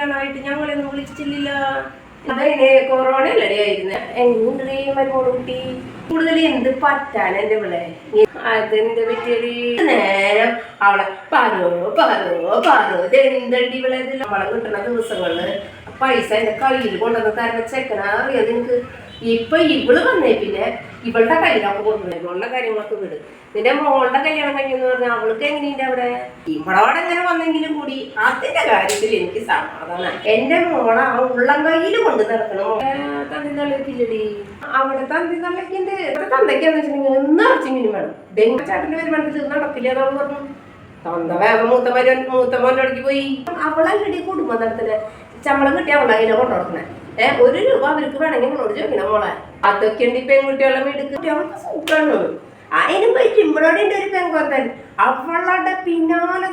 കല്യാണമായിട്ട് ഞങ്ങളൊന്നും വിളിച്ചിട്ടില്ല അതങ്ങനെ കൊറോണ അല്ലടിയായിരുന്നു എങ്ങനെ കുട്ടി കൂടുതൽ എന്ത് പറ്റാൻ എന്റെ ഇവിടെ അതെന്ത് പറ്റിയത്? നേരം. അവളെ പറോ പറോ പറോ ഇതെന്തണ്ടി ഇവളെ? നമ്മളെ കിട്ടുന്ന ദിവസങ്ങളിൽ പൈസ എന്റെ കയ്യിൽ കൊണ്ടുവന്ന് തരുന്ന ചെക്കനാ? അറിയാതെ എനിക്ക് ഇപ്പൊ ഇവൾ വന്നേ പിന്നെ ഇവളുടെ കല്യാണം കൊണ്ടുവരും ഇവളുടെ കാര്യങ്ങളൊക്കെ വിട്. നിന്റെ മോളുടെ കല്യാണം കഴിഞ്ഞെന്ന് പറഞ്ഞാൽ അവൾക്ക് എങ്ങനെയുണ്ട് അവിടെ? ഇവളോടെ എങ്ങനെ വന്നെങ്കിലും കൂടി അതിന്റെ കാര്യത്തിൽ എനിക്ക് സമാധാനം എന്റെ മോളെ ആ ഉള്ളം കയ്യിൽ കൊണ്ട് നടക്കണം തന്തി തള്ളിക്കില്ലടി അവിടെ തന്തി തള്ളിക്കുണ്ട് ഇവിടെ തന്തയ്ക്കാന്ന് വെച്ചിട്ടുണ്ടെങ്കിൽ ഒന്നറച്ച് മീൻ വേണം. ഡെങ്കി ചേട്ടന്റെ വരുമാനത്തിൽ നടക്കില്ല എന്നാണ് പറഞ്ഞു. തന്ത വേഗം മൂത്ത മരൻ മൂത്ത പോയി. അവളല്ലടി കുടുംബം നടത്തുന്നത് ശമ്പളം കിട്ടി അവളെ അതിനെ കൊണ്ടുനടക്കണേ ഏ ഒരു രൂപ അവർക്ക് വേണമെങ്കിൽ അവളോട് ചോദിക്കണം മോളെ. അതൊക്കെ ഉണ്ട് ഈ പെൺകുട്ടികളെ വീട്. അവൾക്ക് സൂപ്പറാണ്. അതിനും പറ്റും ഇവളോടെ ഉണ്ട് ഒരു പെൺകുത്തൻ അവളുടെ പിന്നാലെ